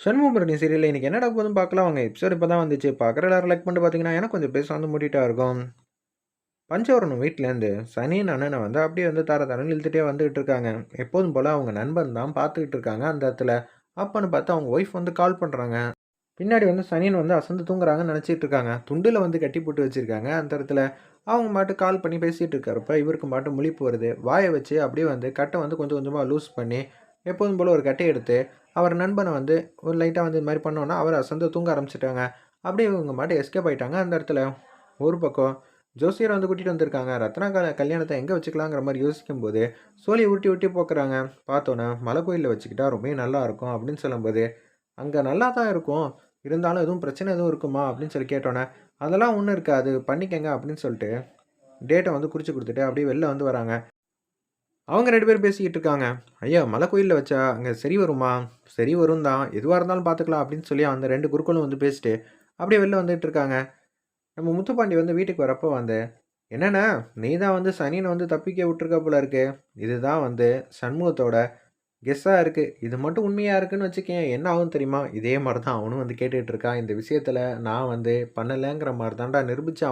சண்முகபரணி சீரியலில் இன்றைக்கி என்னடா போதும் பார்க்கலாம். அவங்க எபிசோட் இப்போ தான் வந்துச்சு. பார்க்குற எல்லாரும் லைக் பண்ணிட்டு பார்த்தீங்கன்னா எனக்கு கொஞ்சம் பேச வந்து மூட்டிட்டா இருக்கும். பஞ்சவரணம் வீட்டிலேருந்து சனியின் அண்ணனை வந்து அப்படியே வந்து தர தரன்னு இழுத்துட்டே வந்துகிட்டு இருக்காங்க. எப்போதும் போல் அவங்க நண்பன் தான் பார்த்துக்கிட்டு இருக்காங்க அந்த இடத்துல. அப்பன்னு பார்த்து அவங்க ஒய்ஃப் வந்து கால் பண்ணுறாங்க பின்னாடி வந்து சனியன் வந்து அசந்து தூங்குறாங்கன்னு நினச்சிட்டு இருக்காங்க. துண்டில் வந்து கட்டி போட்டு வச்சுருக்காங்க அந்த இடத்துல. அவங்க மாட்டு கால் பண்ணி பேசிகிட்டு இருக்கிறப்ப இவருக்கு மாட்டு முழிப்பு வருது. வாயை வச்சு அப்படியே வந்து கட்டை வந்து கொஞ்சம் கொஞ்சமாக லூஸ் பண்ணி எப்போதும் போல் ஒரு கட்டை எடுத்து அவர் நண்பனை வந்து ஒரு லைட்டாக வந்து இது மாதிரி பண்ணோன்னா அவர் அசந்து தூங்க ஆரம்பிச்சிட்டாங்க. அப்படியே இவங்க மாட்டு எஸ்கேப் ஆயிட்டாங்க அந்த இடத்துல. ஒரு பக்கம் ஜோசியர் வந்து கூட்டிகிட்டு வந்திருக்காங்க. ரத்னா கல கல்யாணத்தை எங்கே வச்சுக்கலாங்கிற மாதிரி யோசிக்கும்போது சோழியை உருட்டி உருட்டி போக்குறாங்க. பார்த்தோன்னே மலை கோயிலில் வச்சுக்கிட்டா ரொம்ப நல்லாயிருக்கும் அப்படின்னு சொல்லும்போது அங்கே நல்லா தான் இருக்கும். இருந்தாலும் எதுவும் பிரச்சனை எதுவும் இருக்குமா? அப்படின்னு சொல்லி கேட்டோன்னே அதெல்லாம் ஒன்றும் இருக்காது. பண்ணிக்கங்க அப்படின்னு சொல்லிட்டு டேட்டை வந்து குறித்து கொடுத்துட்டு அப்படியே வெளில வந்து வராங்க. அவங்க ரெண்டு பேரும் பேசிக்கிட்டு இருக்காங்க. ஐயா மலை கோயிலில் வச்சா அங்கே சரி வருமா? சரி வரும் தான் எதுவாக இருந்தாலும் பார்த்துக்கலாம் அப்படின்னு சொல்லி அந்த ரெண்டு குருக்களும் வந்து பேசிட்டு அப்படியே வெளில வந்துட்டு இருக்காங்க. நம்ம முத்துப்பாண்டி வந்து வீட்டுக்கு வரப்போ வந்து என்னென்ன நீ தான் வந்து சனினை வந்து தப்பிக்க விட்டுருக்க போல இருக்கு. இதுதான் வந்து சண்முகத்தோட கெஸ்ஸாக இருக்குது இது மட்டும் உண்மையாக இருக்குன்னு வச்சுக்கேன் என்ன ஆகும் தெரியுமா? இதே மாதிரி தான் அவனும் வந்து கேட்டுட்டு இருக்கான். இந்த விஷயத்தில் நான் வந்து பண்ணலைங்கிற மாதிரி தான்டா நிரூபிச்சு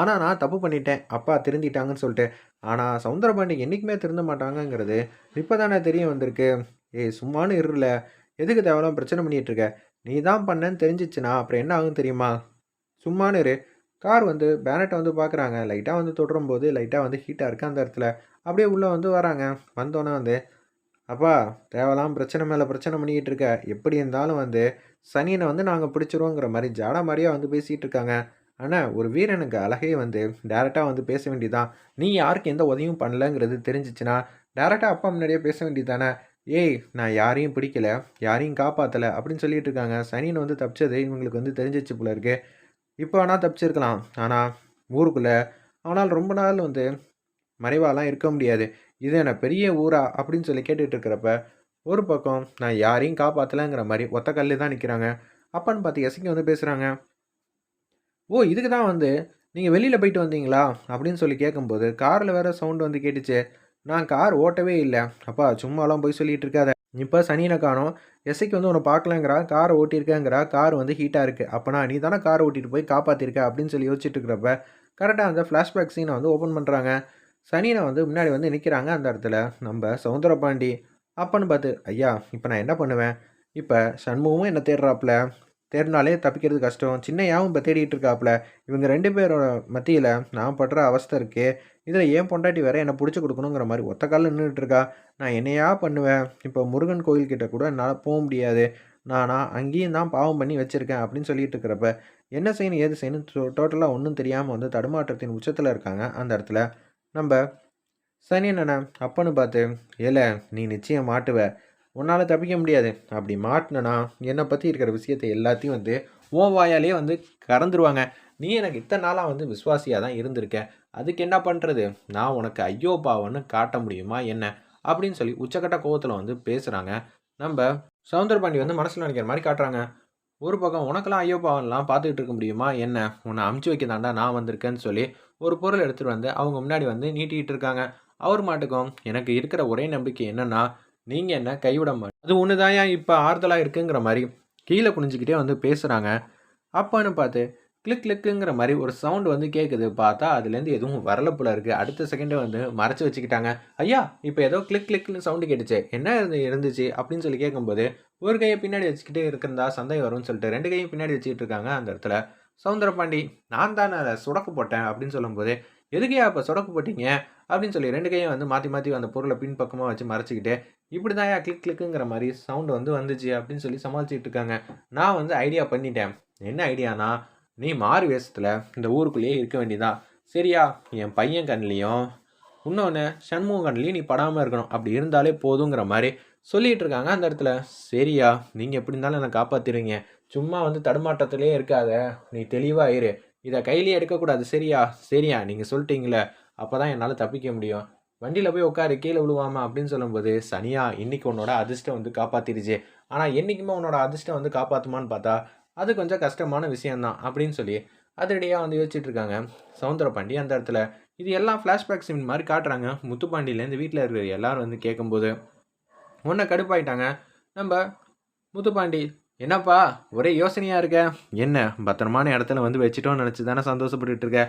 ஆனால் நான் தப்பு பண்ணிட்டேன். அப்பா திருந்திட்டாங்கன்னு சொல்லிட்டு. ஆனால் சவுந்தரபாண்டி என்றைக்குமே திருந்த மாட்டாங்கங்கிறது இப்போ தானே தெரிய வந்திருக்கு. ஏய் சும்மானு இருல. எதுக்கு தேவையில்லாம் பிரச்சனை பண்ணிகிட்டு இருக்க? நீ தான் பண்ணேன்னு தெரிஞ்சிச்சுன்னா அப்புறம் என்ன ஆகும் தெரியுமா? சும்மானு இரு. கார் வந்து பேனட்டை வந்து பார்க்குறாங்க லைட்டாக வந்து தொடரும் போது லைட்டாக வந்து ஹீட்டாக இருக்குது அந்த இடத்துல. அப்படியே உள்ளே வந்து வராங்க. வந்தோன்னே வந்து அப்பா தேவலாம் பிரச்சனை மேலே பிரச்சனை பண்ணிக்கிட்டு இருக்க. எப்படி இருந்தாலும் வந்து சனியனை வந்து நாங்கள் பிடிச்சிருவோங்கிற மாதிரி ஜாடா மாதிரியாக வந்து பேசிகிட்டு இருக்காங்க. ஆனால் ஒரு வீரனுக்கு அழகே வந்து டேரெக்டாக வந்து பேச வேண்டியதான் நீ யாருக்கு எந்த உதவியும் பண்ணலங்கிறது தெரிஞ்சிச்சுன்னா டேரெக்டாக அப்பா முன்னாடியே பேச வேண்டியதானே ஏய் நான் யாரையும் பிடிக்கல யாரையும் காப்பாற்றலை அப்படின்னு சொல்லிட்டு இருக்காங்க. சனியன் வந்து தப்பிச்சது இவங்களுக்கு வந்து தெரிஞ்சிச்சு போல இருக்கு. இப்போ ஆனால் தப்பிச்சிருக்கலாம். ஆனால் ஊருக்குள்ளே ஆனால் ரொம்ப நாள் வந்து மறைவாலாம் இருக்க முடியாது. இது என்ன பெரிய ஊரா அப்படின்னு சொல்லி கேட்டுட்டு இருக்கிறப்ப ஒரு பக்கம் நான் யாரையும் காப்பாற்றலைங்கிற மாதிரி ஒத்த கல்லு தான் நிற்கிறாங்க அப்பான்னு பார்த்து எசைக்கு வந்து பேசுகிறாங்க ஓ இதுக்கு தான் வந்து நீங்கள் வெளியில் போயிட்டு வந்தீங்களா? அப்படின்னு சொல்லி கேட்கும்போது காரில் வேறு சவுண்டு வந்து கேட்டுச்சு. நான் கார் ஓட்டவே இல்லை. அப்பா சும்மாலாம் போய் சொல்லிட்டு இருக்காத. இப்போ சனியனை காணும். எஸ்ஐக்கு வந்து உன்னை பார்க்கலங்கிறா காரை ஓட்டியிருக்கேங்கிறா. கார் வந்து ஹீட்டாக இருக்குது அப்போனா நீ தானே கார் ஓட்டிகிட்டு போய் காப்பாற்றிருக்க அப்படின்னு சொல்லி யோசிச்சுட்டு இருக்கிறப்ப கரெக்டாக அந்த ஃப்ளாஷ்பேக் சீனை வந்து ஓப்பன் பண்ணுறாங்க சனியனை வந்து முன்னாடி வந்து நிற்கிறாங்க அந்த இடத்துல. நம்ம சவுந்தரபாண்டி அப்பன்னு பார்த்து ஐயா இப்போ நான் என்ன பண்ணுவேன்? இப்போ சண்முகமும் என்ன தேடுறாப்புல? தேடினாலே தப்பிக்கிறது கஷ்டம். சின்னையாவும் இப்போ தேடிட்டு இருக்காப்புல. இவங்க ரெண்டு பேரோட மத்தியில் நான் படுற அவஸ்தை இருக்கே. இதில் ஏன் பொண்டாட்டி வேற என்னை பிடிச்சி கொடுக்கணுங்கிற மாதிரி ஒத்த காலில் நின்றுட்டு இருக்கா. நான் என்னையா பண்ணுவேன்? இப்போ முருகன் கோயில்கிட்ட கூட என்னால் போக முடியாது. நானா அங்கேயும் தான் பாவம் பண்ணி வச்சுருக்கேன் அப்படின்னு சொல்லிட்டு இருக்கிறப்ப என்ன செய்யணும்? ஏது செய்யணும் டோட்டலாக ஒன்றும் தெரியாமல் வந்து தடுமாற்றத்தின் உச்சத்தில் இருக்காங்க அந்த இடத்துல. நம்ம சனி அண்ணா அப்பன்னு பார்த்து இல்லை நீ நிச்சயம் மாட்டுவ. உன்னால் தப்பிக்க முடியாது. அப்படி மாட்டினா என்னை பற்றி இருக்கிற விஷயத்தை எல்லாத்தையும் வந்து ஓ வாயாலே வந்து கறந்துருவாங்க. நீ எனக்கு இத்தனை நாளாக வந்து விசுவாசியாக தான் இருந்திருக்க. அதுக்கு என்ன பண்ணுறது நான் உனக்கு ஐயோ பாவன்னு காட்ட முடியுமா என்ன? அப்படின்னு சொல்லி உச்சக்கட்ட கோவத்தில் வந்து பேசுகிறாங்க நம்ம சவுந்தரபாண்டி வந்து மனசில் நினைக்கிற மாதிரி காட்டுறாங்க. ஒரு பக்கம் உனக்கெல்லாம் ஐயோ பாவம்லாம் பார்த்துக்கிட்டு இருக்க முடியுமா? என்ன? உன்னை அமுச்சு வைக்க தாண்டா நான் வந்திருக்கேன்னு சொல்லி ஒரு பொருள் எடுத்துகிட்டு வந்து அவங்க முன்னாடி வந்து நீட்டிகிட்டு இருக்காங்க. அவர் மாட்டுக்கும் எனக்கு இருக்கிற ஒரே நம்பிக்கை என்னென்னா நீங்கள் என்ன கைவிட மாட்டேன் அது ஒன்று தான் இப்போ ஆறுதலாக இருக்குங்கிற மாதிரி கீழே குனிஞ்சிக்கிட்டே வந்து பேசுகிறாங்க அப்போன்னு பார்த்து கிளிக் கிளிக்குங்கிற மாதிரி ஒரு சவுண்டு வந்து கேட்குது பார்த்தா அதுலேருந்து எதுவும் வரல போல இருக்குது அடுத்த செகண்டே வந்து மறைச்சி வச்சுக்கிட்டாங்க. ஐயா இப்போ ஏதோ கிளிக் கிளிக்னு சவுண்டு கேட்டுச்சு. என்ன இருந்து இருந்துச்சு? அப்படின்னு சொல்லி கேட்கும்போது ஒரு கையை பின்னாடி வச்சுக்கிட்டே இருக்கிறதா சந்தேகம் வரும்னு சொல்லிட்டு ரெண்டு கையும் பின்னாடி வச்சுக்கிட்டு இருக்காங்க அந்த இடத்துல. சவுந்தரபாண்டி நான் தானே அதை சுடக்கு போட்டேன் அப்படின்னு சொல்லும்போது எதுக்கையா இப்போ சொடக்கு போட்டீங்க? அப்படின்னு சொல்லி ரெண்டு கையும் வந்து மாற்றி மாற்றி அந்த பொருளை பின்பக்கமாக வச்சு மறைச்சிக்கிட்டு இப்படி தான் கிளிக் கிளிக்குங்கிற மாதிரி சவுண்டு வந்து வந்துச்சு அப்படின்னு சொல்லி சமாளிச்சுட்டு இருக்காங்க. நான் வந்து ஐடியா பண்ணிட்டேன். என்ன ஐடியானா நீ மாறு வேஷத்தில் இந்த ஊருக்குள்ளேயே இருக்க வேண்டியதா? சரியா என் பையன் கண்லேயும் இன்னொன்று சண்முக கண்லேயும் நீ படாமல் இருக்கணும். அப்படி இருந்தாலே போதுங்கிற மாதிரி சொல்லிகிட்டு இருக்காங்க அந்த இடத்துல. சரியா நீங்கள் எப்படி இருந்தாலும் என்னை காப்பாற்றிடுவீங்க சும்மா வந்து தடுமாட்டத்திலே இருக்காத. நீ தெளிவாக இரு. இதை கையிலேயே எடுக்கக்கூடாது. சரியா? சரியா நீங்கள் சொல்லிட்டீங்களே. அப்போ தான் என்னால் தப்பிக்க முடியும். வண்டியில் போய் உட்காரு கீழே விழுவாமா அப்படின்னு சொல்லும்போது சனியா இன்றைக்கி உன்னோட அதிர்ஷ்டம் வந்து காப்பாற்றிடுச்சு ஆனால் என்றைக்குமே உன்னோட அதிர்ஷ்டம் வந்து காப்பாற்றுமான்னு பார்த்தா அது கொஞ்சம் கஷ்டமான விஷயந்தான் அப்படின்னு சொல்லி அதிரடியாக வந்து யோசிச்சுட்டு இருக்காங்க. சவுந்தரபாண்டி அந்த இடத்துல இது எல்லாம் ஃப்ளாஷ்பேக் சீன் மாதிரி காட்டுறாங்க. முத்துப்பாண்டியிலேருந்து வீட்டில் இருக்கிற எல்லாரும் வந்து கேட்கும்போது ஒன்றை கடுப்பாயிட்டாங்க. நம்ம முத்துப்பாண்டி என்னப்பா ஒரே யோசனையாக இருக்க? என்ன பத்திரமான இடத்துல வந்து வச்சிட்டோன்னு நினச்சி தானே சந்தோஷப்பட்டுட்டு இருக்க?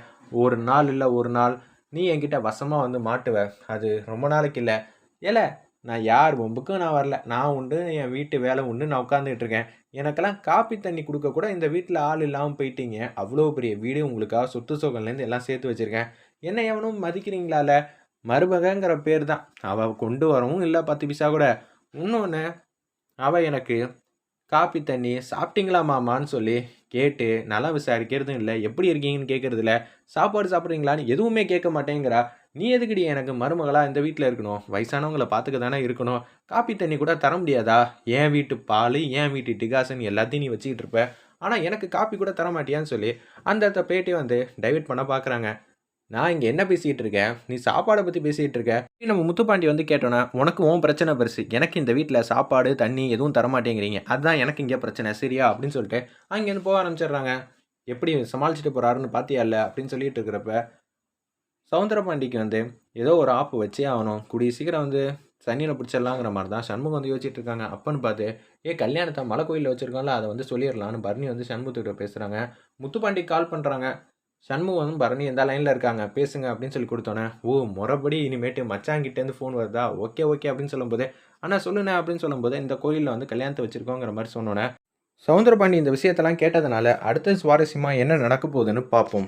ஒரு நாள் இல்லை ஒரு நாள். நீ என்கிட்ட வசமாக வந்து மாட்டுவ. அது ரொம்ப நாளைக்கு இல்லை. ஏல நான் யார்? வம்புக்கும் நான் வரல. நான் உண்டு என் வீட்டு வேலை உண்டு நான் உட்காந்துட்டு இருக்கேன். எனக்கெல்லாம் காப்பி தண்ணி கொடுக்க கூட இந்த வீட்டில் ஆள் இல்லாமல் போயிட்டீங்க. அவ்வளோ பெரிய வீடு உங்களுக்காக சொத்து சோகன்லேருந்து எல்லாம் சேர்த்து வச்சுருக்கேன். என்ன எவனும் மதிக்கிறீங்களால? மருமகங்கிற பேர் தான் அவள் கொண்டு வரவும் இல்லை பத்து பைசா கூட. இன்னொன்று அவள் எனக்கு காப்பி தண்ணி சாப்பிட்டீங்களா மாமான்னு சொல்லி கேட்டு நல்லா விசாரிக்கிறதும் இல்லை. எப்படி இருக்கீங்கன்னு கேட்குறதில்ல சாப்பாடு சாப்பிட்றீங்களான்னு எதுவுமே கேட்க மாட்டேங்கிறா. நீ எதுக்குடி எனக்கு மருமகளாக இந்த வீட்டில் இருக்கணும்? வயசானவங்களை பார்த்துக்க தானே இருக்கணும். காப்பி தண்ணி கூட தர முடியாதா? என் வீட்டு பால் என் வீட்டு டிகாசன் எல்லாத்தையும் நீ வச்சுக்கிட்டு இருப்ப. ஆனால் எனக்கு காப்பி கூட தர மாட்டியான்னு சொல்லி அந்த இடத்த பேட்டி வந்து டைவெர்ட் பண்ண பார்க்குறாங்க நான் இங்கே என்ன பேசிகிட்டு இருக்கேன்? நீ சாப்பாடை பற்றி பேசிகிட்டு இருக்க. நீ நம்ம முத்துப்பாண்டி வந்து கேட்டோன்னா உனக்கு உன் பிரச்சனை பெருசு. எனக்கு இந்த வீட்டில் சாப்பாடு தண்ணி எதுவும் தரமாட்டேங்கிறீங்க அதுதான் எனக்கு இங்கே பிரச்சனை. சரியா? அப்படின்னு சொல்லிட்டு அங்கேருந்து போக ஆரம்பிச்சிடுறாங்க. எப்படி சமாளிச்சுட்டு போகிறாருன்னு பார்த்தியா இல்லை? அப்படின்னு சொல்லிட்டு இருக்கிறப்ப சவுந்தரபாண்டிக்கு வந்து ஏதோ ஒரு ஆப்பு வச்சே ஆகணும். கூடிய சீக்கிரம் வந்து சனியில் பிடிச்சிடலாங்கிற மாதிரி தான் சண்முகம் வந்து யோசிச்சுட்டு இருக்காங்க. அப்பன்னு பார்த்து ஏ கல்யாணத்தை மலை கோயிலில் வச்சுருக்கோம்ல அதை வந்து சொல்லிடலான்னு பரணி வந்து சண்முகத்துக்கிட்ட பேசுகிறாங்க முத்துப்பாண்டி கால் பண்ணுறாங்க சண்முகம் வந்து பரணி எந்த லைனில் இருக்காங்க? பேசுங்க அப்படின்னு சொல்லி கொடுத்தோன்னே ஓ முறைப்படி இனிமேட்டு மச்சாங்கிட்டேருந்து ஃபோன் வருதா? ஓகே ஓகே அப்படின்னு சொல்லும்போது ஆனால் சொல்லுண்ணே அப்படின்னு சொல்லும்போது இந்த கோயிலில் வந்து கல்யாணத்தை வச்சுருக்கோங்கிற மாதிரி சொன்னோன்னே சவுந்தரபாண்டி இந்த விஷயத்தெல்லாம் கேட்டதுனால அடுத்த சுவாரஸ்யமாக என்ன நடக்க போகுதுன்னு பார்ப்போம்.